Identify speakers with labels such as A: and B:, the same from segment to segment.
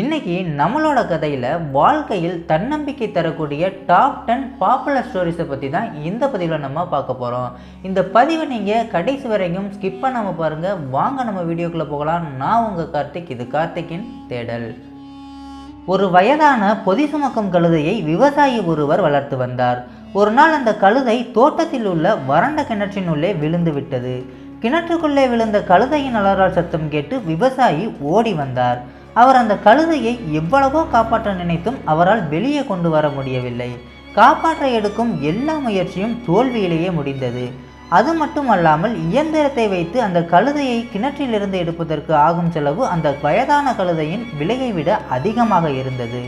A: இன்னைக்கு நம்மளோட கதையில் வாழ்க்கையில் தன்னம்பிக்கை தரக்கூடிய டாப் டென் பாப்புலர் ஸ்டோரிஸை பற்றி தான் இந்த பதிவில் நம்ம பார்க்க போகிறோம் இந்த பதிவை நீங்கள் கடைசி வரைக்கும் ஸ்கிப் பண்ணாமல் பாருங்கள் வாங்க நம்ம வீடியோக்குள்ளே போகலாம் நான் உங்கள் கார்த்திக் இது கார்த்திக்கின் தேடல் ஒரு வயதான பொதி சுமக்கும் கழுதையை விவசாயி ஒருவர் வளர்த்து வந்தார் ஒரு நாள் அந்த கழுதை தோட்டத்தில் உள்ள வறண்ட கிணற்றினுள்ளே விழுந்து விட்டது கிணற்றுக்குள்ளே விழுந்த கழுதையின் அலரால் சத்தம் கேட்டு விவசாயி ஓடி வந்தார் அவர் அந்த கழுதையை எவ்வளவோ காப்பாற்ற நினைத்தும் அவரால் வெளியே கொண்டு வர முடியவில்லை காப்பாற்ற எடுக்கும் எல்லா முயற்சியும் தோல்வியிலேயே முடிந்தது அது மட்டுமல்லாமல் இயந்திரத்தை வைத்து அந்த கழுதையை கிணற்றிலிருந்து எடுப்பதற்கு ஆகும் செலவு அந்த வயதான கழுதையின் விலையை விட அதிகமாக இருந்தது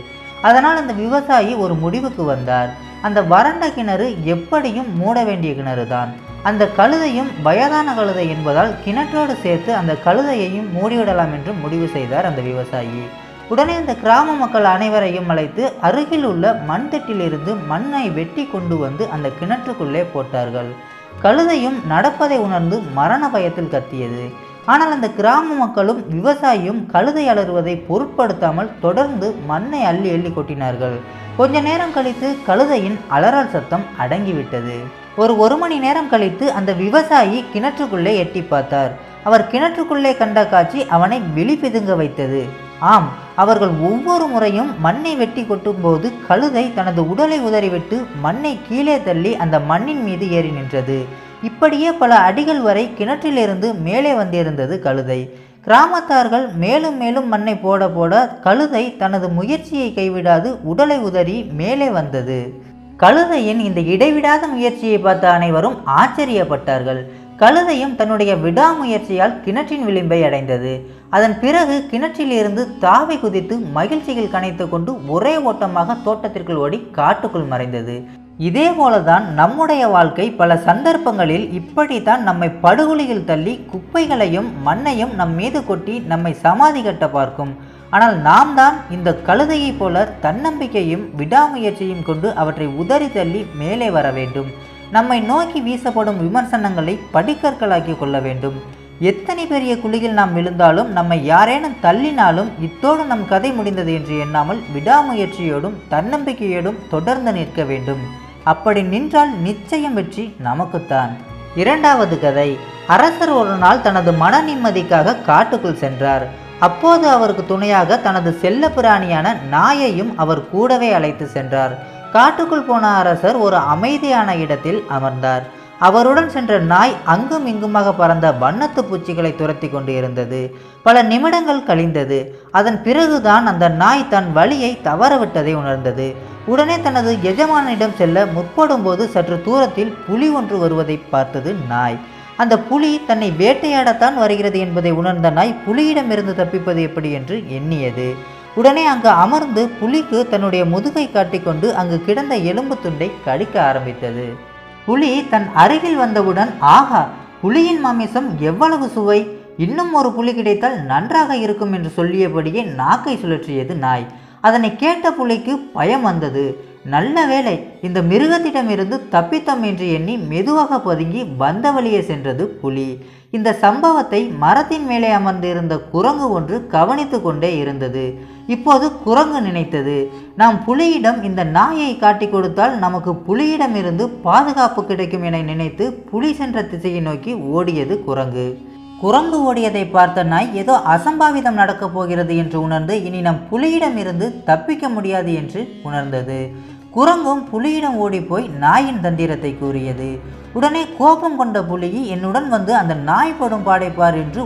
A: அதனால் அந்த விவசாயி ஒரு முடிவுக்கு வந்தார் அந்த வறண்ட கிணறு எப்படியும் மூட வேண்டிய கிணறு தான் அந்த கழுதையும் வயதான கழுதை என்பதால் கிணற்றோடு சேர்த்து அந்த கழுதையையும் மூடிவிடலாம் என்று முடிவு செய்தார் அந்த விவசாயி உடனே அந்த கிராம மக்கள் அனைவரையும் அழைத்து அருகில் உள்ள மண்தட்டிலிருந்து மண்ணை வெட்டி கொண்டு வந்து அந்த கிணற்றுக்குள்ளே போட்டார்கள் கழுதையும் நடப்பதை உணர்ந்து மரண பயத்தில் கத்தியது ஆனால் அந்த கிராம மக்களும் விவசாயியும் கழுதை அலறுவதை பொருட்படுத்தாமல் தொடர்ந்து மண்ணை அள்ளி அள்ளி கொட்டினார்கள் கொஞ்ச நேரம் கழித்து கழுதையின் அலறல் சத்தம் அடங்கிவிட்டது ஒரு ஒரு மணி நேரம் கழித்து அந்த விவசாயி கிணற்றுக்குள்ளே எட்டி பார்த்தார் அவர் கிணற்றுக்குள்ளே கண்ட காட்சி அவனை பிதுங்க வைத்தது ஆம் அவர்கள் ஒவ்வொரு முறையும் மண்ணை வெட்டி கொட்டும்போது கழுதை தனது உடலை உதறிவிட்டு மண்ணை கீழே தள்ளி அந்த மண்ணின் மீது ஏறி நின்றது இப்படியே பல அடிகள் வரை கிணற்றிலிருந்து மேலே வந்திருந்தது கழுதை கிராமத்தார்கள் மேலும் மேலும் மண்ணை போட போட கழுதை தனது முயற்சியை கைவிடாது உடலை உதறி மேலே வந்தது கழுதையின் இந்த இடைவிடாத முயற்சியை பார்த்த அனைவரும் ஆச்சரியப்பட்டார்கள் கழுதையும் தன்னுடைய விடாமுயற்சியால் கிணற்றின் விளிம்பை அடைந்தது அதன் பிறகு கிணற்றிலிருந்து தாவை குதித்து மகிழ்ச்சியில் கனைத்து கொண்டு ஒரே ஓட்டமாக தோட்டத்திற்குள் ஓடி காட்டுக்குள் மறைந்தது இதே போலதான் நம்முடைய வாழ்க்கை பல சந்தர்ப்பங்களில் இப்படித்தான் நம்மை படுகொலியில் தள்ளி குப்பைகளையும் மண்ணையும் நம் மீது கொட்டி நம்மை சமாதி கட்ட பார்க்கும் ஆனால் நாம் தான் இந்த கழுதையைப் போல தன்னம்பிக்கையும் விடாமுயற்சியும் கொண்டு அவற்றை உதறி தள்ளி மேலே வர வேண்டும் நம்மை நோக்கி வீசப்படும் விமர்சனங்களை படிக்கற்களாக்கி கொள்ள வேண்டும் எத்தனை பெரிய குழியில் நாம் விழுந்தாலும் நம்மை யாரேனும் தள்ளினாலும் இத்தோடு நம் கதை முடிந்தது என்று எண்ணாமல் விடாமுயற்சியோடும் தன்னம்பிக்கையோடும் தொடர்ந்து நிற்க வேண்டும் அப்படி நின்றால் நிச்சயம் வெற்றி நமக்குத்தான் இரண்டாவது கதை அரசர் ஒரு நாள் தனது மன நிம்மதிக்காக காட்டுக்குள் சென்றார் அப்போது அவருக்கு துணையாக தனது செல்ல பிராணியான நாயையும் அவர் கூடவே அழைத்து சென்றார் காட்டுக்குள் போன அரசர் ஒரு அமைதியான இடத்தில் அமர்ந்தார் அவருடன் சென்ற நாய் அங்கும் இங்குமாக பறந்த வண்ணத்து பூச்சிகளை துரத்தி கொண்டு இருந்தது பல நிமிடங்கள் கழிந்தது அதன் பிறகுதான் அந்த நாய் தன் வழியை தவறவிட்டதை உணர்ந்தது உடனே தனது எஜமானிடம் செல்ல போது சற்று தூரத்தில் புலி ஒன்று வருவதை பார்த்தது நாய் அந்த புலி தன்னை வேட்டையாடத்தான் வருகிறது என்பதை உணர்ந்த நாய் புலியிடமிருந்து தப்பிப்பது எப்படி என்று எண்ணியது உடனே அங்கு அமர்ந்து புலிக்கு தன்னுடைய முதுகை காட்டிக்கொண்டு அங்கு கிடந்த எலும்பு துண்டை கடிக்க ஆரம்பித்தது புலி தன் அருகில் வந்தவுடன் ஆகா புலியின் மாமிசம் எவ்வளவு சுவை இன்னும் ஒரு புலி கிடைத்தால் நன்றாக இருக்கும் என்று சொல்லியபடியே நாக்கை சுழற்றியது நாய் அதனை கேட்ட புலிக்கு பயம் வந்தது நல்ல வேலை இந்த மிருகத்திடமிருந்து தப்பித்தம் என்று எண்ணி மெதுவாக பதுங்கி வந்த வழியே சென்றது புலி இந்த சம்பவத்தை மரத்தின் மேலே அமர்ந்திருந்த குரங்கு ஒன்று கவனித்து கொண்டே இருந்தது இப்போது குரங்கு நினைத்தது நாம் புலியிடம் இந்த நாயை காட்டி கொடுத்தால் நமக்கு புலியிடமிருந்து பாதுகாப்பு கிடைக்கும் என நினைத்து புலி சென்ற திசையை நோக்கி ஓடியது குரங்கு குரங்கு ஓடியதை பார்த்த நாய் ஏதோ அசம்பாவிதம் நடக்கப் போகிறது என்று உணர்ந்து இனி நம் புலியிடமிருந்து தப்பிக்க முடியாது என்று உணர்ந்தது குரங்கும் புலியிடம் ஓடிப்போய் நாயின் தந்திரத்தை கூறியது உடனே கோபம் கொண்ட புலி என்னுடன் வந்து அந்த நாய் படும் பாடைப்பார் என்று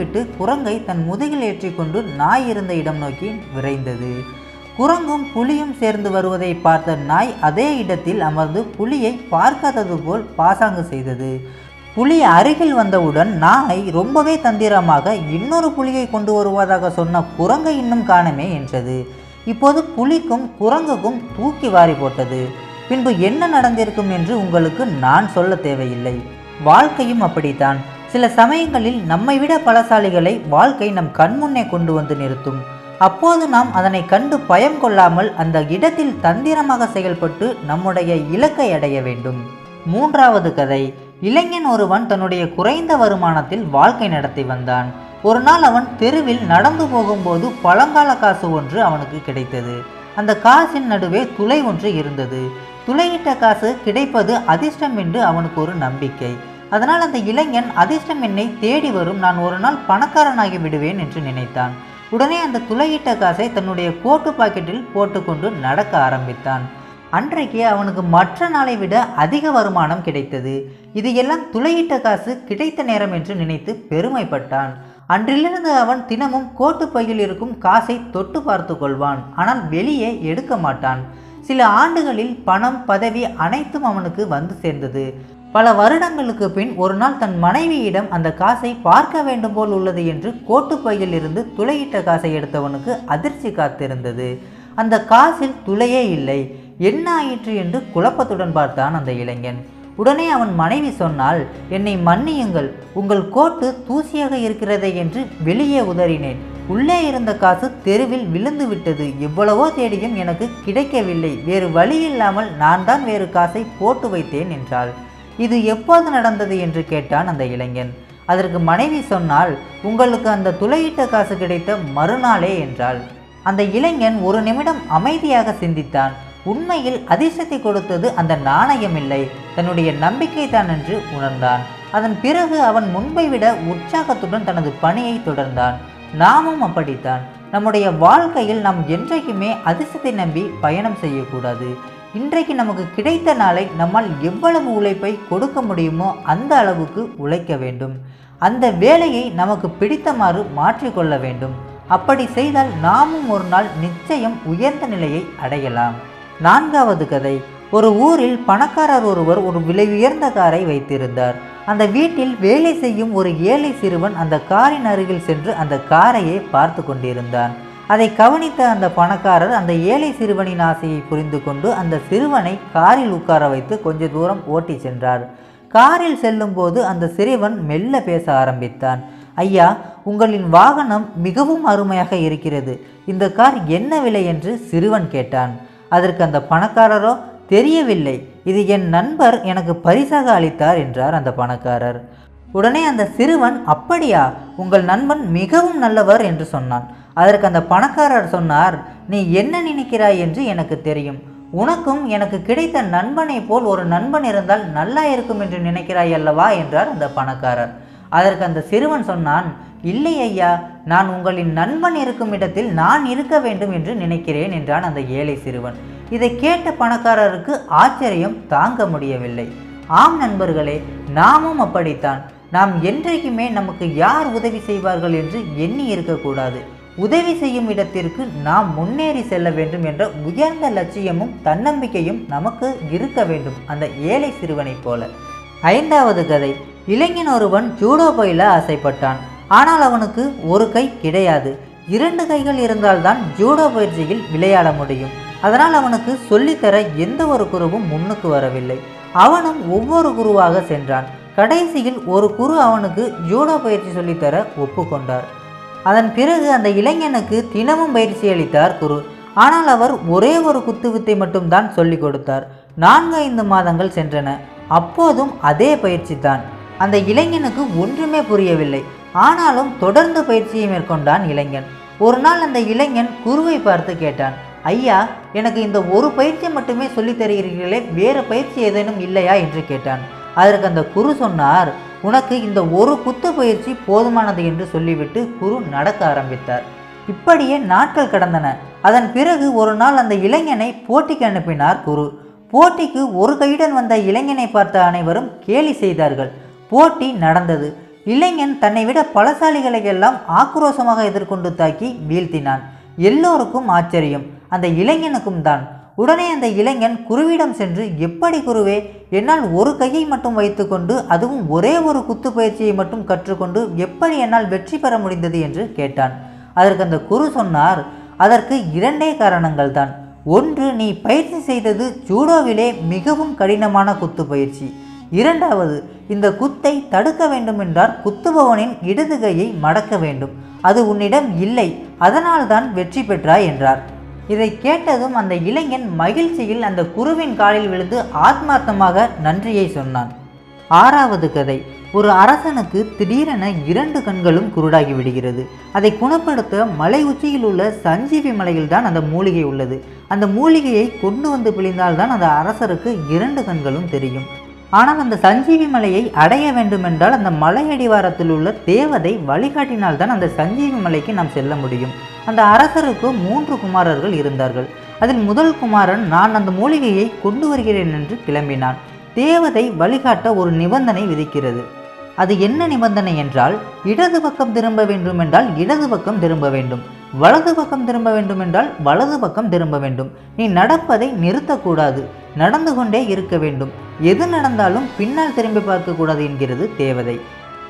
A: விட்டு குரங்கை தன் முதுகில் ஏற்றிக்கொண்டு நாய் இருந்த இடம் நோக்கி விரைந்தது குரங்கும் புலியும் சேர்ந்து வருவதை பார்த்த நாய் அதே இடத்தில் அமர்ந்து புலியை பார்க்காதது போல் பாசாங்கு செய்தது புலி அருகில் வந்தவுடன் நாயை ரொம்பவே தந்திரமாக இன்னொரு புலியை கொண்டு வருவதாக சொன்ன குரங்கை இன்னும் காணமே என்றது இப்போது புலிக்கும் குரங்குக்கும் தூக்கி வாரி போட்டது பின்பு என்ன நடந்திருக்கும் என்று உங்களுக்கு நான் சொல்ல தேவையில்லை வாழ்க்கையும் அப்படித்தான் சில சமயங்களில் நம்மை விட பலசாலிகளை வாழ்க்கை நம் கண்முன்னே கொண்டு வந்து நிறுத்தும் அப்போது நாம் அதனை கண்டு பயம் கொள்ளாமல் அந்த இடத்தில் தந்திரமாக செயல்பட்டு நம்முடைய இலக்கை அடைய வேண்டும் மூன்றாவது கதை இளைஞன் ஒருவன் தன்னுடைய குறைந்த வருமானத்தில் வாழ்க்கை நடத்தி வந்தான் ஒரு நாள் அவன் தெருவில் நடந்து போகும்போது பழங்கால காசு ஒன்று அவனுக்கு கிடைத்தது அந்த காசின் நடுவே துளை ஒன்று இருந்தது துளையிட்ட காசு கிடைப்பது அதிர்ஷ்டம் என்று அவனுக்கு ஒரு நம்பிக்கை அதனால் அந்த இளைஞன் அதிர்ஷ்டம் என்னை தேடி வரும் நான் ஒரு நாள் பணக்காரனாகி விடுவேன் என்று நினைத்தான் உடனே அந்த துளையிட்ட காசை தன்னுடைய கோட்டு பாக்கெட்டில் போட்டுக்கொண்டு நடக்க ஆரம்பித்தான் அன்றைக்கு அவனுக்கு மற்ற நாளை விட அதிக வருமானம் கிடைத்தது இது எல்லாம் துளையிட்ட காசு கிடைத்த நேரம் என்று நினைத்து பெருமைப்பட்டான் அன்றிலிருந்து அவன் தினமும் கோட்டு பையில் இருக்கும் காசை தொட்டு பார்த்து கொள்வான் ஆனால் வெளியே எடுக்க மாட்டான் சில ஆண்டுகளில் பணம் பதவி அனைத்தும் அவனுக்கு வந்து சேர்ந்தது பல வருடங்களுக்கு பின் ஒரு நாள் தன் மனைவியிடம் அந்த காசை பார்க்க வேண்டும் போல் உள்ளது என்று கோட்டு பையில் இருந்து துளையிட்ட காசை எடுத்தவனுக்கு அதிர்ச்சி காத்திருந்தது அந்த காசில் துளையே இல்லை என்ன ஆயிற்று என்று குழப்பத்துடன் பார்த்தான் அந்த இளைஞன் உடனே அவன் மனைவி சொன்னால் என்னை மன்னியுங்கள் உங்கள் கோட்டு தூசியாக இருக்கிறதே என்று வெளியே உதறினேன் உள்ளே இருந்த காசு தெருவில் விழுந்து விட்டது எவ்வளவோ தேடியும் எனக்கு கிடைக்கவில்லை வேறு வழி இல்லாமல் நான் தான் வேறு காசை போட்டு வைத்தேன் என்றாள் இது எப்போது நடந்தது என்று கேட்டான் அந்த இளைஞன் அதற்கு மனைவி சொன்னால் உங்களுக்கு அந்த துளையிட்ட காசு கிடைத்த மறுநாளே என்றாள் அந்த இளைஞன் ஒரு நிமிடம் அமைதியாக சிந்தித்தான் உண்மையில் அதிர்ஷ்டத்தை கொடுத்தது அந்த நாணயம் இல்லை தன்னுடைய நம்பிக்கை தான் என்று உணர்ந்தான் அதன் பிறகு அவன் முன்பை விட உற்சாகத்துடன் தனது பணியை தொடர்ந்தான் நாமும் அப்படித்தான் நம்முடைய வாழ்க்கையில் நாம் என்றைக்குமே அதிர்ஷ்டத்தை நம்பி பயணம் செய்யக்கூடாது இன்றைக்கு நமக்கு கிடைத்த நாளை நம்மால் எவ்வளவு உழைப்பை கொடுக்க முடியுமோ அந்த அளவுக்கு உழைக்க வேண்டும் அந்த வேலையை நமக்கு பிடித்தமாறு மாற்றிக்கொள்ள வேண்டும் அப்படி செய்தால் நாமும் ஒரு நாள் நிச்சயம் உயர்ந்த நிலையை அடையலாம் நான்காவது கதை ஒரு ஊரில் பணக்காரர் ஒருவர் ஒரு விலை உயர்ந்த காரை வைத்திருந்தார் அந்த வீட்டில் வேலை செய்யும் ஒரு ஏழை சிறுவன் அந்த காரின் அருகில் சென்று அந்த காரையே பார்த்து கொண்டிருந்தான் அதை கவனித்த அந்த பணக்காரர் அந்த ஏழை சிறுவனின் ஆசையை புரிந்து கொண்டு அந்த சிறுவனை காரில் உட்கார வைத்து கொஞ்ச தூரம் ஓட்டி சென்றார் காரில் செல்லும்போது அந்த சிறுவன் மெல்ல பேச ஆரம்பித்தான் ஐயா உங்களின் வாகனம் மிகவும் அருமையாக இருக்கிறது இந்த கார் என்ன விலை என்று சிறுவன் கேட்டான் அதற்கு அந்த பணக்காரரோ தெரியவில்லை இது என் நண்பர் எனக்கு பரிசாக அளித்தார் என்றார் அந்த பணக்காரர் உடனே அந்த சிறுவன் அப்படியா உங்கள் நண்பன் மிகவும் நல்லவர் என்று சொன்னான் அதற்கு அந்த பணக்காரர் சொன்னார் நீ என்ன நினைக்கிறாய் என்று எனக்கு தெரியும் உனக்கும் எனக்கு கிடைத்த நண்பனை போல் ஒரு நண்பன் இருந்தால் நல்லா இருக்கும் என்று நினைக்கிறாய் அல்லவா என்றார் அந்த பணக்காரர் அதற்கு அந்த சிறுவன் சொன்னான் இல்லை ஐயா நான் உங்களின் நண்பன் இருக்கும் இடத்தில் நான் இருக்க வேண்டும் என்று நினைக்கிறேன் என்றான் அந்த ஏழை சிறுவன் இதை கேட்ட பணக்காரருக்கு ஆச்சரியம் தாங்க முடியவில்லை ஆம் நண்பர்களே நாமும் அப்படித்தான் நாம் என்றைக்குமே நமக்கு யார் உதவி செய்வார்கள் என்று எண்ணி இருக்கக்கூடாது உதவி செய்யும் இடத்திற்கு நாம் முன்னேறி செல்ல வேண்டும் என்ற உயர்ந்த லட்சியமும் தன்னம்பிக்கையும் நமக்கு இருக்க வேண்டும் அந்த ஏழை சிறுவனைப் போல ஐந்தாவது கதை இளைஞன் ஒருவன் ஜூடோ பயில ஆசைப்பட்டான் ஆனால் அவனுக்கு ஒரு கை கிடையாது இரண்டு கைகள் இருந்தால்தான் ஜூடோ பயிற்சியில் விளையாட முடியும் அதனால் அவனுக்கு சொல்லித்தர எந்த ஒரு குருவும் முன்னுக்கு வரவில்லை அவனும் ஒவ்வொரு குருவாக சென்றான் கடைசியில் ஒரு குரு அவனுக்கு ஜூடோ பயிற்சி சொல்லித்தர ஒப்புக்கொண்டார் அதன் பிறகு அந்த இளைஞனுக்கு தினமும் பயிற்சி அளித்தார் குரு ஆனால் அவர் ஒரே ஒரு குத்து வித்தை மட்டும்தான் சொல்லிக் கொடுத்தார் நான்கு ஐந்து மாதங்கள் சென்றன அப்போதும் அதே பயிற்சி தான் அந்த இளைஞனுக்கு ஒன்றுமே புரியவில்லை ஆனாலும் தொடர்ந்து பயிற்சியை மேற்கொண்டான் இளைஞன் ஒரு நாள் அந்த இளைஞன் குருவை பார்த்து கேட்டான் ஐயா எனக்கு இந்த ஒரு பயிற்சி மட்டுமே சொல்லித் தருகிறீர்களே வேறு பயிற்சி ஏதேனும் இல்லையா என்று கேட்டான் அதற்கு அந்த குரு சொன்னார் உனக்கு இந்த ஒரு குத்து பயிற்சி போதுமானது என்று சொல்லிவிட்டு குரு நடக்க ஆரம்பித்தார் இப்படியே நாட்கள் கடந்தன அதன் பிறகு ஒரு நாள் அந்த இளைஞனை போட்டிக்கு அனுப்பினார் குரு போட்டிக்கு ஒரு கையுடன் வந்த இளைஞனை பார்த்த அனைவரும் கேலி செய்தார்கள் போட்டி நடந்தது இளைஞன் தன்னை விட பலசாலிகளை எல்லாம் ஆக்ரோஷமாக எதிர்கொண்டு தாக்கி வீழ்த்தினான் எல்லோருக்கும் ஆச்சரியம் அந்த இளைஞனுக்கும் தான் உடனே அந்த இளைஞன் குருவிடம் சென்று எப்படி குருவே என்னால் ஒரு கையை மட்டும் வைத்துக்கொண்டு அதுவும் ஒரே ஒரு குத்து பயிற்சியை மட்டும் கற்றுக்கொண்டு எப்படி என்னால் வெற்றி பெற முடிந்தது என்று கேட்டான் அதற்கு அந்த குரு சொன்னார் அதற்கு இரண்டே காரணங்கள் தான் ஒன்று நீ பயிற்சி செய்தது ஜூடோவிலே மிகவும் கடினமான குத்து பயிற்சி இரண்டாவது இந்த குத்தை தடுக்க வேண்டுமென்றால் குத்துபவனின் இடது கையை மடக்க வேண்டும் அது உன்னிடம் இல்லை அதனால்தான் வெற்றி பெற்றாய் என்றார் இதை கேட்டதும் அந்த இளைஞன் மகிழ்ச்சியில் அந்த குருவின் காலில் விழுந்து ஆத்மார்த்தமாக நன்றியை சொன்னான் ஆறாவது கதை ஒரு அரசனுக்கு திடீரென இரண்டு கண்களும் குருடாகி விடுகிறது அதை குணப்படுத்த மலை உச்சியில் உள்ள சஞ்சீவி மலையில்தான் அந்த மூலிகை உள்ளது அந்த மூலிகையை கொண்டு வந்து பிழிந்தால்தான் அந்த அரசருக்கு இரண்டு கண்களும் தெரியும் ஆனால் அந்த சஞ்சீவி மலையை அடைய வேண்டுமென்றால் அந்த மலை அடிவாரத்தில் உள்ள தேவதை வழிகாட்டினால்தான் அந்த சஞ்சீவி மலைக்கு நாம் செல்ல முடியும் அந்த அரசருக்கு மூன்று குமாரர்கள் இருந்தார்கள் அதில் முதல் குமாரன் நான் அந்த மூலிகையை கொண்டு வருகிறேன் என்று கிளம்பினான் தேவதை வழிகாட்ட ஒரு நிபந்தனை விதிக்கிறது அது என்ன நிபந்தனை என்றால் இடது பக்கம் திரும்ப வேண்டும் என்றால் இடது பக்கம் திரும்ப வேண்டும் வலது பக்கம் திரும்ப வேண்டும் என்றால் வலது பக்கம் திரும்ப வேண்டும் நீ நடப்பதை நிறுத்தக்கூடாது நடந்து கொண்டே இருக்க வேண்டும் எது நடந்தாலும் பின்னால் திரும்பி பார்க்கக்கூடாது என்கிறது தேவதை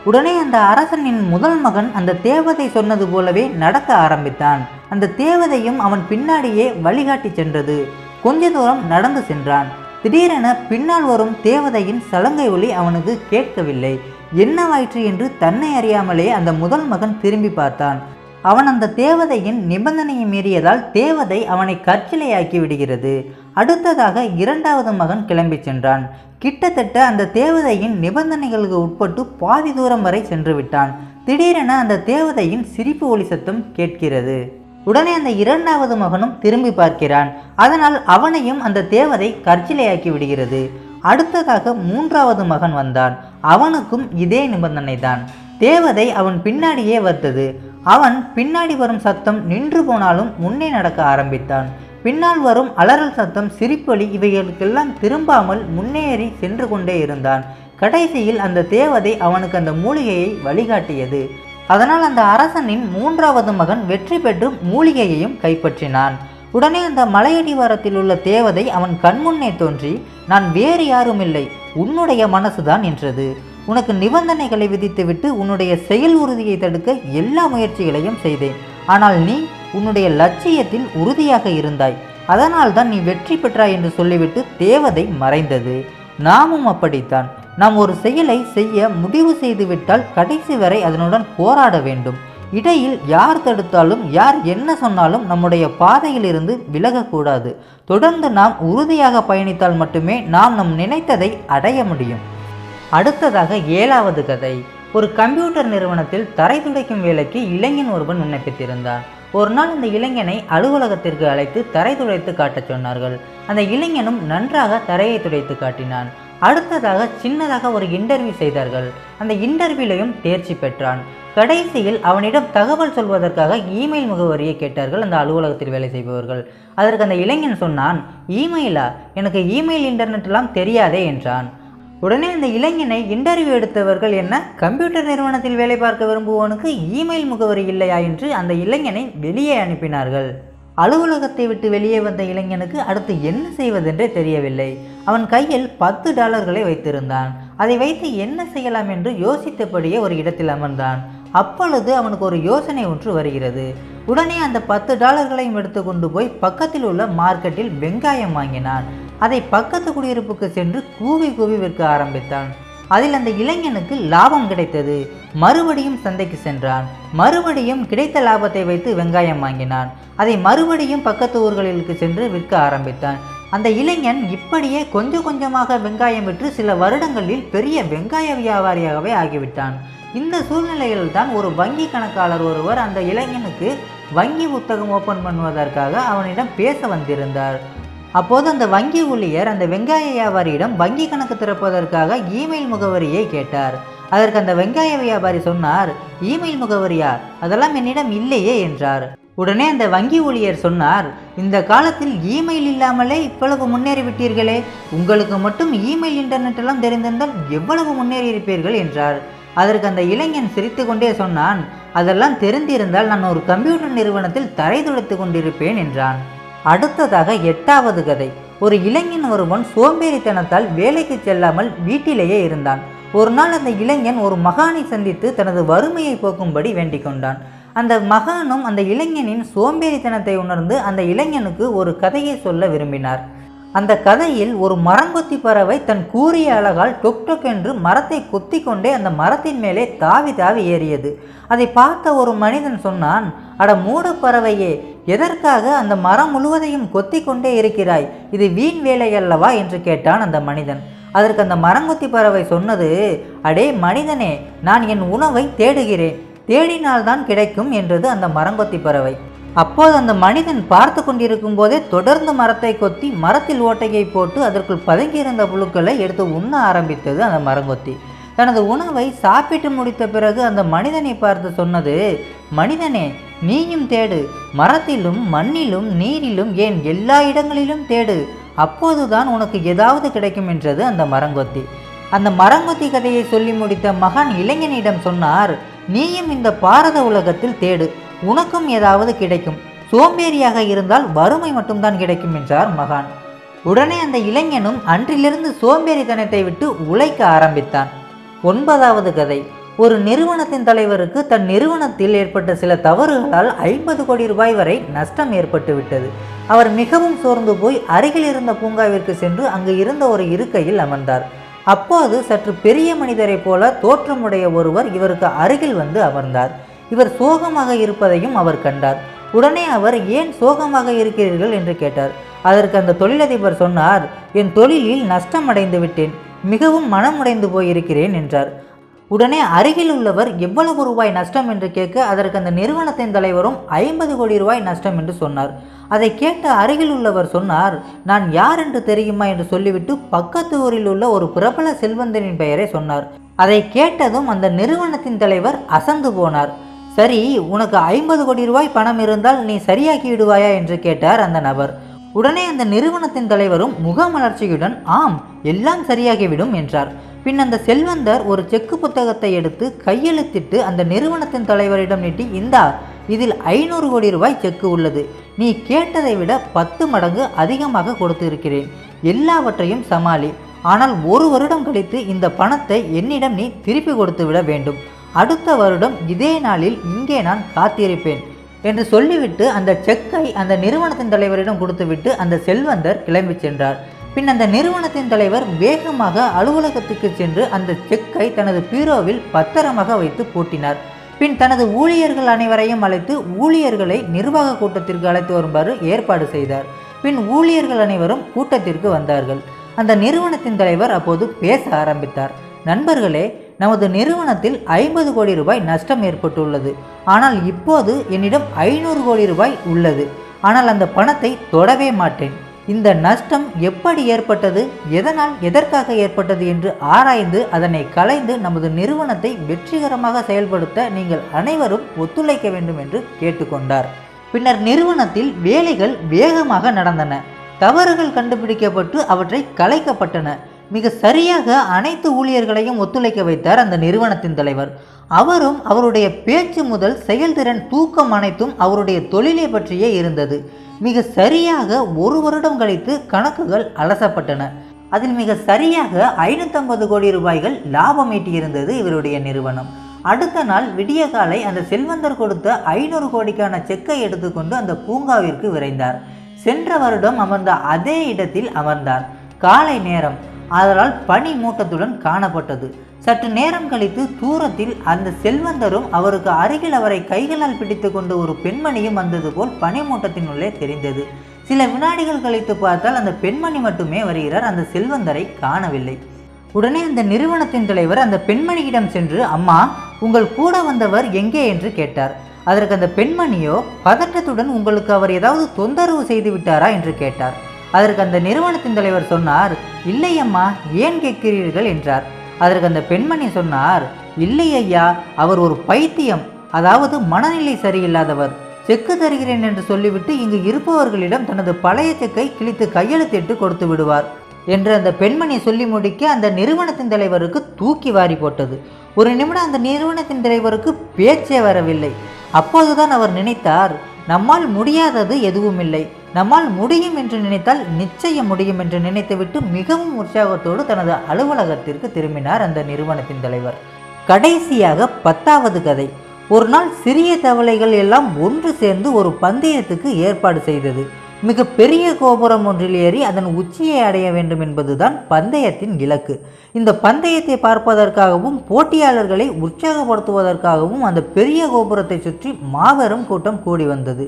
A: உடனே அந்த அரசனின் முதல் மகன் அந்த தேவதை சொன்னது போலவே நடக்க ஆரம்பித்தான் அந்த தேவதையும் அவன் பின்னாடியே வழிகாட்டி சென்றது கொஞ்ச தூரம் நடந்து சென்றான் திடீரென பின்னால் வரும் தேவதையின் சலங்கை ஒளி அவனுக்கு கேட்கவில்லை என்னவாயிற்று என்று தன்னை அறியாமலே அந்த முதல் மகன் திரும்பி பார்த்தான் அவன் அந்த தேவதையின் நிபந்தனையை மீறியதால் தேவதை அவனை கற்சிலையாக்கி விடுகிறது அடுத்ததாக இரண்டாவது மகன் கிளம்பி சென்றான் கிட்டத்தட்ட அந்த தேவதையின் நிபந்தனைகளுக்கு உட்பட்டு பாதி தூரம் வரை சென்று விட்டான் திடீரென அந்த தேவதையின் சிரிப்பு ஒளி சத்தம் கேட்கிறது உடனே அந்த இரண்டாவது மகனும் திரும்பி பார்க்கிறான் அதனால் அவனையும் அந்த தேவதை கற்சிலையாக்கி விடுகிறது அடுத்ததாக மூன்றாவது மகன் வந்தான் அவனுக்கும் இதே நிபந்தனை தான் தேவதை அவன் பின்னாடியே வந்தது அவன் பின்னாடி வரும் சத்தம் நின்று போனாலும் முன்னே நடக்க ஆரம்பித்தான் பின்னால் வரும் அலறல் சத்தம் சிரிப்பொலி இவைகளுக்கெல்லாம் திரும்பாமல் முன்னேறி சென்று கொண்டே இருந்தான் கடைசியில் அந்த தேவதை அவனுக்கு அந்த மூலிகையை வழிகாட்டியது அதனால் அந்த அரசனின் மூன்றாவது மகன் வெற்றி பெற்று மூலிகையையும் கைப்பற்றினான் உடனே அந்த மலையடிவாரத்தில் உள்ள தேவதை அவன் கண்முன்னே தோன்றி நான் வேறு யாருமில்லை உன்னுடைய மனசுதான் என்றது உனக்கு நிபந்தனைகளை விதித்துவிட்டு உன்னுடைய செயல் உறுதியை தடுக்க எல்லா முயற்சிகளையும் செய்தேன் ஆனால் நீ உன்னுடைய லட்சியத்தில் உறுதியாக இருந்தாய் அதனால்தான் நீ வெற்றி பெற்றாய் என்று சொல்லிவிட்டு தேவதை மறைந்தது நாமும் அப்படித்தான் நாம் ஒரு செயலை செய்ய முடிவு செய்துவிட்டால் கடைசி வரை அதனுடன் போராட வேண்டும் இடையில் யார் தடுத்தாலும் யார் என்ன சொன்னாலும் நம்முடைய பாதையிலிருந்து விலகக்கூடாது தொடர்ந்து நாம் உறுதியாக பயணித்தால் மட்டுமே நாம் நம் நினைத்ததை அடைய முடியும் அடுத்ததாக ஏழாவது கதை ஒரு கம்ப்யூட்டர் நிறுவனத்தில் தரை துடைக்கும் வேலைக்கு இளைஞன் ஒருவன் விண்ணப்பித்திருந்தான் ஒரு நாள் அந்த இளைஞனை அலுவலகத்திற்கு அழைத்து தரை துடைத்து காட்டச் சொன்னார்கள் அந்த இளைஞனும் நன்றாக தரையை துடைத்து காட்டினான் அடுத்ததாக சின்னதாக ஒரு இன்டர்வியூ செய்தார்கள் அந்த இன்டர்வியூலையும் தேர்ச்சி பெற்றான் கடைசியில் அவனிடம் தகவல் சொல்வதற்காக இமெயில் முகவரியை கேட்டார்கள் அந்த அலுவலகத்தில் வேலை செய்பவர்கள் அதற்கு அந்த இளைஞன் சொன்னான் இமெயிலா எனக்கு இமெயில் இன்டர்நெட்லாம் தெரியாதே என்றான் உடனே இந்த இளைஞனை இன்டர்வியூ எடுத்தவர்கள் என்ன கம்ப்யூட்டர் நிறுவனத்தில் வேலை பார்க்க விரும்புவோனுக்கு இமெயில் முகவரி இல்லையா என்று அந்த இளைஞனை வெளியே அனுப்பினார்கள் அலுவலகத்தை விட்டு வெளியே வந்த இளைஞனுக்கு அடுத்து என்ன செய்வதென்றே தெரியவில்லை அவன் கையில் பத்து டாலர்களை வைத்திருந்தான் அதை வைத்து என்ன செய்யலாம் என்று யோசித்தபடியே ஒரு இடத்தில் அமர்ந்தான் அப்பொழுது அவனுக்கு ஒரு யோசனை ஒன்று வருகிறது உடனே அந்த பத்து டாலர்களையும் எடுத்து கொண்டு போய் பக்கத்தில் உள்ள மார்க்கெட்டில் வெங்காயம் வாங்கினான் அதை பக்கத்து குடியிருப்புக்கு சென்று கூவி கூவி விற்க ஆரம்பித்தான் அதில் அந்த இளைஞனுக்கு லாபம் கிடைத்தது மறுபடியும் சந்தைக்கு சென்றான் மறுபடியும் கிடைத்த லாபத்தை வைத்து வெங்காயம் வாங்கினான் அதை மறுபடியும் பக்கத்து ஊர்களுக்கு சென்று விற்க ஆரம்பித்தான் அந்த இளைஞன் இப்படியே கொஞ்சம் கொஞ்சமாக வெங்காயம் விற்று சில வருடங்களில் பெரிய வெங்காய வியாபாரியாகவே ஆகிவிட்டான் இந்த சூழ்நிலையில்தான் ஒரு வங்கி கணக்காளர் ஒருவர் அந்த இளைஞனுக்கு வங்கி புத்தகம் ஓப்பன் பண்ணுவதற்காக அவனிடம் பேச வந்திருந்தார் அப்போது அந்த வங்கி ஊழியர் அந்த வெங்காய வியாபாரியிடம் வங்கி கணக்கு திறப்பதற்காக இமெயில் முகவரியை கேட்டார் அதற்கு அந்த வெங்காய வியாபாரி சொன்னார் இமெயில் முகவரியா அதெல்லாம் என்னிடம் இல்லையே என்றார் உடனே அந்த வங்கி ஊழியர் சொன்னார் இந்த காலத்தில் இமெயில் இல்லாமலே இவ்வளவு முன்னேறிவிட்டீர்களே உங்களுக்கு மட்டும் இமெயில் இன்டர்நெட் எல்லாம் தெரிந்திருந்தால் எவ்வளவு முன்னேறி இருப்பீர்கள் என்றார் அதற்கு அந்த இளைஞன் சிரித்து கொண்டே சொன்னான் அதெல்லாம் தெரிந்திருந்தால் நான் ஒரு கம்ப்யூட்டர் நிறுவனத்தில் தரை துடைத்து கொண்டிருப்பேன் என்றான் அடுத்ததாக எட்டாவது கதை ஒரு இளைஞன் ஒருவன் சோம்பேறித்தனத்தால் வேலைக்கு செல்லாமல் வீட்டிலேயே இருந்தான் ஒரு நாள் அந்த இளைஞன் ஒரு மகானை சந்தித்து தனது வறுமையை போக்கும்படி வேண்டிக் கொண்டான் அந்த மகானும் அந்த இளைஞனின் சோம்பேறித்தனத்தை உணர்ந்து அந்த இளைஞனுக்கு ஒரு கதையை சொல்ல விரும்பினார் அந்த கதையில் ஒரு மரங்கொத்தி பறவை தன் கூறிய அழகால் டொக் டொக் என்று மரத்தை கொத்தி கொண்டே அந்த மரத்தின் மேலே தாவி தாவி ஏறியது அதை பார்த்த ஒரு மனிதன் சொன்னான் அட மூட பறவையே எதற்காக அந்த மரம் முழுவதையும் கொத்தி கொண்டே இருக்கிறாய் இது வீண் வேலை அல்லவா என்று கேட்டான் அந்த மனிதன் அதற்கு அந்த மரங்கொத்தி பறவை சொன்னது அடே மனிதனே நான் என் உணவை தேடுகிறேன் தேடினால்தான் கிடைக்கும் என்றது அந்த மரங்கொத்தி பறவை அப்போது அந்த மனிதன் பார்த்து கொண்டிருக்கும் போதே தொடர்ந்து மரத்தை கொத்தி மரத்தில் ஓட்டையை போட்டு அதற்குள் பதுங்கியிருந்த புழுக்களை எடுத்து உண்ண ஆரம்பித்தது அந்த மரங்கொத்தி தனது உணவை சாப்பிட்டு முடித்த பிறகு அந்த மனிதனை பார்த்து சொன்னது மனிதனே நீயும் தேடு மரத்திலும் மண்ணிலும் நீரிலும் ஏன் எல்லா இடங்களிலும் தேடு அப்போதுதான் உனக்கு ஏதாவது கிடைக்கும் என்றது அந்த மரங்கொத்தி அந்த மரங்கொத்தி கதையை சொல்லி முடித்த மகான் இளைஞனிடம் சொன்னார் நீயும் இந்த பாரத உலகத்தில் தேடு உனக்கும் ஏதாவது கிடைக்கும் சோம்பேறியாக இருந்தால் வறுமை மட்டும்தான் கிடைக்கும் என்றார் மகான் உடனே அந்த இளைஞனும் அன்றிலிருந்து சோம்பேறித்தனத்தை விட்டு உழைக்க ஆரம்பித்தான் ஒன்பதாவது கதை ஒரு நிறுவனத்தின் தலைவருக்கு தன் நிறுவனத்தில் ஏற்பட்ட சில தவறுகளால் ஐம்பது கோடி ரூபாய் வரை நஷ்டம் ஏற்பட்டுவிட்டது அவர் மிகவும் சோர்ந்து போய் அருகில் இருந்த பூங்காவிற்கு சென்று அங்கு இருந்த ஒரு இருக்கையில் அமர்ந்தார் அப்போது சற்று பெரிய மனிதரை போல தோற்றமுடைய ஒருவர் இவருக்கு அருகில் வந்து அமர்ந்தார் இவர் சோகமாக இருப்பதையும் அவர் கண்டார் உடனே அவர் ஏன் சோகமாக இருக்கிறீர்கள் என்று கேட்டார் அதற்கு அந்த தொழிலதிபர் சொன்னார் என் தொழிலில் நஷ்டம் விட்டேன் மிகவும் மனமுடைந்து போயிருக்கிறேன் என்றார் உடனே அருகில் உள்ளவர் எவ்வளவு ரூபாய் நஷ்டம் என்று கேட்க அதற்கு அந்த நிறுவனத்தின் தலைவரும் ஐம்பது கோடி ரூபாய் நஷ்டம் என்று சொன்னார் அதை கேட்ட அருகில் உள்ளவர் சொன்னார் நான் யார் என்று தெரியுமா என்று சொல்லிவிட்டு பக்கத்து ஊரில் உள்ள ஒரு பிரபல செல்வந்தனின் பெயரை சொன்னார் அதை கேட்டதும் அந்த நிறுவனத்தின் தலைவர் அசந்து போனார் சரி உனக்கு ஐம்பது கோடி ரூபாய் பணம் இருந்தால் நீ சரியாக்கி விடுவாயா என்று கேட்டார் அந்த நபர் உடனே அந்த நிறுவனத்தின் தலைவரும் முகமலர்ச்சியுடன் ஆம் எல்லாம் சரியாகிவிடும் என்றார் பின் அந்த செல்வந்தர் ஒரு செக்கு புத்தகத்தை எடுத்து கையெழுத்திட்டு அந்த நிறுவனத்தின் தலைவரிடம் நீட்டி இந்தா இதில் ஐநூறு கோடி ரூபாய் செக்கு உள்ளது நீ கேட்டதை விட பத்து மடங்கு அதிகமாக கொடுத்திருக்கிறேன் எல்லாவற்றையும் சமாளி ஆனால் ஒரு வருடம் கழித்து இந்த பணத்தை என்னிடம் நீ திருப்பி கொடுத்து விட வேண்டும் அடுத்த வருடம் இதே நாளில் இங்கே நான் காத்திருப்பேன் என்று சொல்லிவிட்டு அந்த செக்கை அந்த நிறுவனத்தின் தலைவரிடம் கொடுத்துவிட்டு அந்த செல்வந்தர் கிளம்பி சென்றார் பின் அந்த நிறுவனத்தின் தலைவர் வேகமாக அலுவலகத்துக்கு சென்று அந்த செக்கை தனது பீரோவில் பத்திரமாக வைத்து பூட்டினார் பின் தனது ஊழியர்கள் அனைவரையும் அழைத்து ஊழியர்களை நிர்வாக கூட்டத்திற்கு அழைத்து வருமாறு ஏற்பாடு செய்தார் பின் ஊழியர்கள் அனைவரும் கூட்டத்திற்கு வந்தார்கள் அந்த நிறுவனத்தின் தலைவர் அப்போது பேச ஆரம்பித்தார் நண்பர்களே நமது நிறுவனத்தில் ஐம்பது கோடி ரூபாய் நஷ்டம் ஏற்பட்டுள்ளது ஆனால் இப்போது என்னிடம் ஐநூறு கோடி ரூபாய் உள்ளது ஆனால் அந்த பணத்தை தொடவே மாட்டேன் இந்த நஷ்டம் எப்படி ஏற்பட்டது எதனால் எதற்காக ஏற்பட்டது என்று ஆராய்ந்து அதனை கலைந்து நமது நிறுவனத்தை வெற்றிகரமாக செயல்படுத்த நீங்கள் அனைவரும் ஒத்துழைக்க வேண்டும் என்று கேட்டுக்கொண்டார் பின்னர் நிறுவனத்தில் வேலைகள் வேகமாக நடந்தன தவறுகள் கண்டுபிடிக்கப்பட்டு அவற்றை கலைக்கப்பட்டன மிக சரியாக அனைத்து ஊழியர்களையும் ஒத்துழைக்க வைத்தார் அந்த நிறுவனத்தின் தலைவர் அவரும் அவருடைய பேச்சு முதல் செயல்திறன் தூக்கம் அனைத்தும் அவருடைய தொழிலை பற்றியே இருந்தது மிக சரியாக ஒரு வருடம் கழித்து கணக்குகள் அலசப்பட்டன அதில் மிக சரியாக ஐநூற்றம்பது கோடி ரூபாய்கள் லாபம் ஈட்டியிருந்தது இவருடைய நிறுவனம் அடுத்த நாள் விடிய காலை அந்த செல்வந்தர் கொடுத்த ஐநூறு கோடிக்கான செக்கை எடுத்துக்கொண்டு அந்த பூங்காவிற்கு விரைந்தார் சென்ற வருடம் அமர்ந்த அதே இடத்தில் அமர்ந்தார் காலை நேரம் அதனால் பனி மூட்டத்துடன் காணப்பட்டது சற்று நேரம் கழித்து தூரத்தில் அந்த செல்வந்தரும் அவருக்கு அருகில் அவரை கைகளால் பிடித்து கொண்ட ஒரு பெண்மணியும் வந்தது போல் பனி உள்ளே தெரிந்தது சில வினாடிகள் கழித்து பார்த்தால் அந்த பெண்மணி மட்டுமே வருகிறார் அந்த செல்வந்தரை காணவில்லை உடனே அந்த நிறுவனத்தின் தலைவர் அந்த பெண்மணியிடம் சென்று அம்மா உங்கள் கூட வந்தவர் எங்கே என்று கேட்டார் அதற்கு அந்த பெண்மணியோ பதட்டத்துடன் உங்களுக்கு அவர் ஏதாவது தொந்தரவு செய்து விட்டாரா என்று கேட்டார் அதற்கு அந்த நிறுவனத்தின் தலைவர் சொன்னார் இல்லை அம்மா ஏன் கேட்கிறீர்கள் என்றார் அதற்கு அந்த பெண்மணி சொன்னார் இல்லை ஐயா அவர் ஒரு பைத்தியம் அதாவது மனநிலை சரியில்லாதவர் செக்கு தருகிறேன் என்று சொல்லிவிட்டு இங்கு இருப்பவர்களிடம் தனது பழைய செக்கை கிழித்து கையெழுத்திட்டு கொடுத்து விடுவார் என்று அந்த பெண்மணி சொல்லி முடிக்க அந்த நிறுவனத்தின் தலைவருக்கு தூக்கி வாரி போட்டது ஒரு நிமிடம் அந்த நிறுவனத்தின் தலைவருக்கு பேச்சே வரவில்லை அப்போதுதான் அவர் நினைத்தார் நம்மால் முடியாதது எதுவும் இல்லை நம்மால் முடியும் என்று நினைத்தால் நிச்சயம் முடியும் என்று நினைத்துவிட்டு மிகவும் உற்சாகத்தோடு தனது அலுவலகத்திற்கு திரும்பினார் அந்த நிறுவனத்தின் தலைவர் கடைசியாக பத்தாவது கதை ஒரு நாள் சிறிய தவளைகள் எல்லாம் ஒன்று சேர்ந்து ஒரு பந்தயத்துக்கு ஏற்பாடு செய்தது மிக பெரிய கோபுரம் ஒன்றில் ஏறி அதன் உச்சியை அடைய வேண்டும் என்பதுதான் பந்தயத்தின் இலக்கு இந்த பந்தயத்தை பார்ப்பதற்காகவும் போட்டியாளர்களை உற்சாகப்படுத்துவதற்காகவும் அந்த பெரிய கோபுரத்தை சுற்றி மாபெரும் கூட்டம் கூடி வந்தது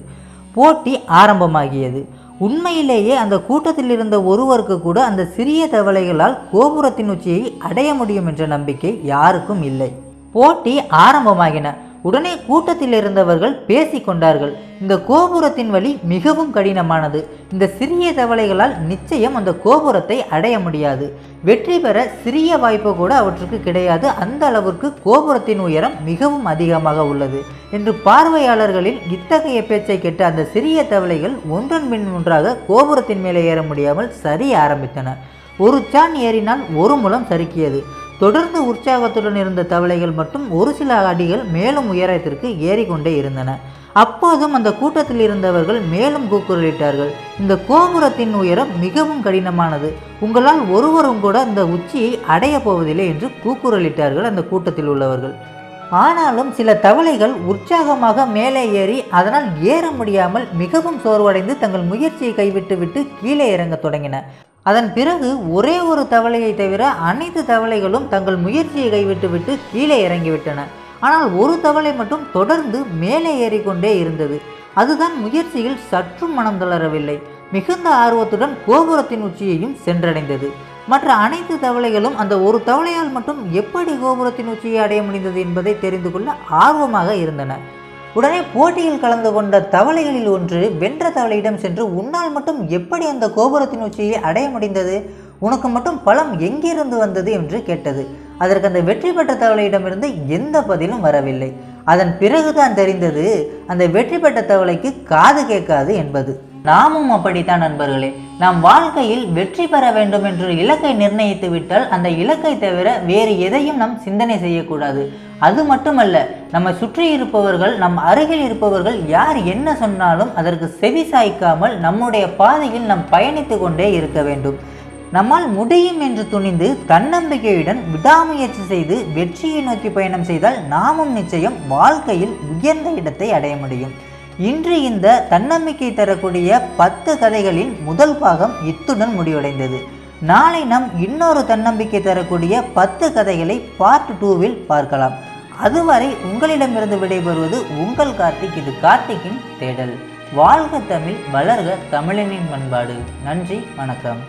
A: போட்டி ஆரம்பமாகியது உண்மையிலேயே அந்த கூட்டத்தில் இருந்த ஒருவருக்கு கூட அந்த சிறிய தவளைகளால் கோபுரத்தின் உச்சியை அடைய முடியும் என்ற நம்பிக்கை யாருக்கும் இல்லை போட்டி ஆரம்பமாகின உடனே கூட்டத்தில் இருந்தவர்கள் பேசி கொண்டார்கள் இந்த கோபுரத்தின் வழி மிகவும் கடினமானது இந்த சிறிய தவளைகளால் நிச்சயம் அந்த கோபுரத்தை அடைய முடியாது வெற்றி பெற சிறிய வாய்ப்பு கூட அவற்றுக்கு கிடையாது அந்த அளவிற்கு கோபுரத்தின் உயரம் மிகவும் அதிகமாக உள்ளது என்று பார்வையாளர்களின் இத்தகைய பேச்சை கேட்ட அந்த சிறிய தவளைகள் ஒன்றன் பின் ஒன்றாக கோபுரத்தின் மேலே ஏற முடியாமல் சரிய ஆரம்பித்தன ஒரு சான் ஏறினால் ஒரு முலம் சறுக்கியது தொடர்ந்து உற்சாகத்துடன் இருந்த தவளைகள் மட்டும் ஒரு சில அடிகள் மேலும் உயரத்திற்கு ஏறிக்கொண்டே இருந்தன அப்போதும் அந்த கூட்டத்தில் இருந்தவர்கள் மேலும் கூக்குரலிட்டார்கள் இந்த கோபுரத்தின் உயரம் மிகவும் கடினமானது உங்களால் ஒருவரும் கூட இந்த உச்சியை அடையப் போவதில்லை என்று கூக்குரலிட்டார்கள் அந்த கூட்டத்தில் உள்ளவர்கள் ஆனாலும் சில தவளைகள் உற்சாகமாக மேலே ஏறி அதனால் ஏற முடியாமல் மிகவும் சோர்வடைந்து தங்கள் முயற்சியை கைவிட்டுவிட்டு கீழே இறங்க தொடங்கின அதன் பிறகு ஒரே ஒரு தவளையை தவிர அனைத்து தவளைகளும் தங்கள் முயற்சியை கைவிட்டுவிட்டு கீழே இறங்கிவிட்டன ஆனால் ஒரு தவளை மட்டும் தொடர்ந்து மேலே ஏறிக்கொண்டே இருந்தது அதுதான் முயற்சியில் சற்றும் மனம் தளரவில்லை மிகுந்த ஆர்வத்துடன் கோபுரத்தின் உச்சியையும் சென்றடைந்தது மற்ற அனைத்து தவளைகளும் அந்த ஒரு தவளையால் மட்டும் எப்படி கோபுரத்தின் உச்சியை அடைய முடிந்தது என்பதை தெரிந்து கொள்ள ஆர்வமாக இருந்தன உடனே போட்டியில் கலந்து கொண்ட தவளைகளில் ஒன்று வென்ற தவளையிடம் சென்று உன்னால் மட்டும் எப்படி அந்த கோபுரத்தின் உச்சியை அடைய முடிந்தது உனக்கு மட்டும் பழம் எங்கிருந்து வந்தது என்று கேட்டது அதற்கு அந்த வெற்றி பெற்ற தவளையிடமிருந்து எந்த பதிலும் வரவில்லை அதன் பிறகுதான் தெரிந்தது அந்த வெற்றி பெற்ற தவளைக்கு காது கேட்காது என்பது நாமும் அப்படித்தான் நண்பர்களே நாம் வாழ்க்கையில் வெற்றி பெற வேண்டும் என்று இலக்கை நிர்ணயித்து விட்டால் அந்த இலக்கை தவிர வேறு எதையும் நாம் சிந்தனை செய்யக்கூடாது அது மட்டுமல்ல நம்ம சுற்றி இருப்பவர்கள் நம் அருகில் இருப்பவர்கள் யார் என்ன சொன்னாலும் அதற்கு செவி சாய்க்காமல் நம்முடைய பாதையில் நாம் பயணித்து கொண்டே இருக்க வேண்டும் நம்மால் முடியும் என்று துணிந்து தன்னம்பிக்கையுடன் விடாமுயற்சி செய்து வெற்றியை நோக்கி பயணம் செய்தால் நாமும் நிச்சயம் வாழ்க்கையில் உயர்ந்த இடத்தை அடைய முடியும் இன்று இந்த தன்னம்பிக்கை தரக்கூடிய பத்து கதைகளின் முதல் பாகம் இத்துடன் முடிவடைந்தது நாளை நம் இன்னொரு தன்னம்பிக்கை தரக்கூடிய பத்து கதைகளை பார்ட் டூவில் பார்க்கலாம் அதுவரை உங்களிடமிருந்து விடைபெறுவது உங்கள் கார்த்திக் இது கார்த்திக்கின் தேடல் வாழ்க தமிழ் வளர்க தமிழனின் பண்பாடு நன்றி வணக்கம்